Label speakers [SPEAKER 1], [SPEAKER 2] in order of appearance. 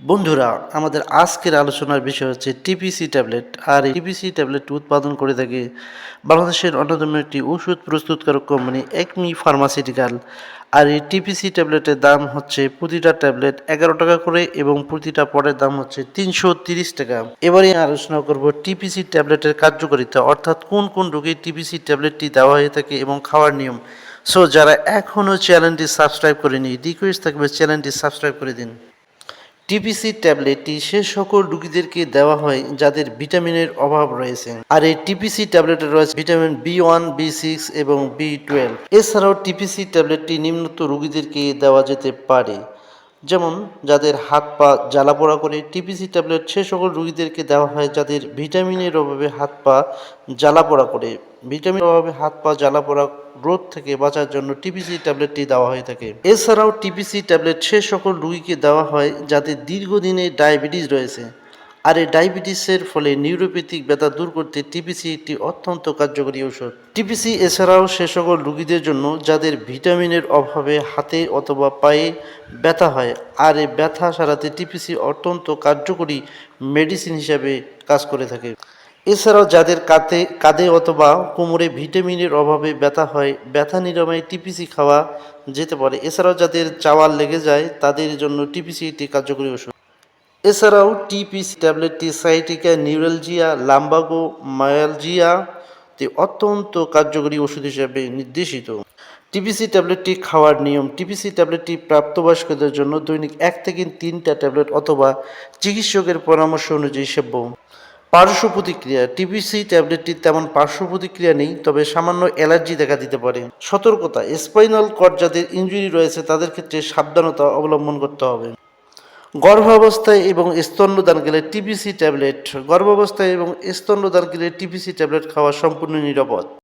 [SPEAKER 1] বন্ধুরা, আমাদের আজকের আলোচনার বিষয় হচ্ছে টিপিসি ট্যাবলেট। আর এই টিপিসি ট্যাবলেট উৎপাদন করে থাকে বাংলাদেশের অন্যতম একটি ওষুধ প্রস্তুতকারক কোম্পানি, একমি ফার্মাসিউটিক্যাল। আর এই টিপিসি ট্যাবলেটের দাম হচ্ছে প্রতিটা ট্যাবলেট এগারো টাকা করে এবং প্রতিটা পরের দাম হচ্ছে তিনশো তিরিশ টাকা। এবারে আলোচনা করব টিপিসি ট্যাবলেটের কার্যকারিতা, অর্থাৎ কোন কোন রোগে টিপিসি ট্যাবলেটটি দেওয়া হয়ে থাকে এবং খাওয়ার নিয়ম। সো যারা এখনও চ্যানেলটি সাবস্ক্রাইব করেনি রিকোয়েস্ট থাকবে চ্যানেলটি সাবস্ক্রাইব করে দিন। টিপিসি ট্যাবলেটটি সে সকল রুগীদেরকে দেওয়া হয় যাদের ভিটামিনের অভাব রয়েছে। আর এই টিপিসি ট্যাবলেটে রয়েছে vitamin B one, B six এবং বি টুয়েলভ। এছাড়াও টিপিসি ট্যাবলেটটি নিম্নত রুগীদেরকে দেওয়া যেতে পারে, যেমন যাদের হাত পা জ্বালা পোড়া করে। টিপিসি ট্যাবলেট সে সকল রুগীদেরকে দেওয়া হয় যাদের ভিটামিনের অভাবে হাত পা জ্বালা পোড়া করে। ভিটামিনের অভাবে হাত পা, জ্বালা পোড়া রোগ থেকে বাঁচার জন্য টিপিসি ট্যাবলেটটি দেওয়া হয়ে থাকে। এছাড়াও টিপিসি ট্যাবলেট সে সকল রোগীকে দেওয়া হয় যাদের দীর্ঘদিনে ডায়াবেটিস রয়েছে। আর এই ডায়াবেটিসের ফলে নিউরোপ্যাথিক ব্যথা দূর করতে টিপিসি একটি অত্যন্ত কার্যকরী ঔষধ। টিপিসি এছাড়াও সে সকল রোগীদের জন্য যাদের ভিটামিনের অভাবে হাতে অথবা পায়ে ব্যথা হয়, আর এই ব্যথা সারাতে টিপিসি অত্যন্ত কার্যকরী মেডিসিন হিসাবে কাজ করে থাকে। এছাড়াও যাদের কাঁধে কাঁধে অথবা কোমরে ভিটামিনের অভাবে ব্যথা হয়, ব্যথা নিরাময়ে টিপিসি খাওয়া যেতে পারে। এছাড়াও যাদের চাওয়ার লেগে যায়, তাদের জন্য টিপিসি একটি কার্যকরী ওষুধ। এছাড়াও টিপিসি ট্যাবলেটটি সাইটিকা নিউরালজিয়া, লাম্বাগো, মায়ালজিয়া অত্যন্ত কার্যকরী ওষুধ হিসেবে নির্দেশিত। টিপিসি ট্যাবলেটটি খাওয়ার নিয়ম, টিপিসি ট্যাবলেটটি প্রাপ্তবয়স্কদের জন্য দৈনিক এক থেকে তিনটা ট্যাবলেট অথবা চিকিৎসকের পরামর্শ অনুযায়ী সেব্য। পার্শ্ব প্রতিক্রিয়া টিপিসি ট্যাবলেটটির তেমন পার্শ্ব প্রতিক্রিয়া নেই, তবে সামান্য অ্যালার্জি দেখা দিতে পারে। সতর্কতা স্পাইনাল কর্ড যাদের ইঞ্জুরি রয়েছে, তাদের ক্ষেত্রে সাবধানতা অবলম্বন করতে হবে। গর্ভাবস্থায় এবং স্তন্যদান গেলে টিপিসি ট্যাবলেট গর্ভাবস্থায় এবং স্তন্যদান গেলে টিপিসি ট্যাবলেট খাওয়া সম্পূর্ণ নিরাপদ।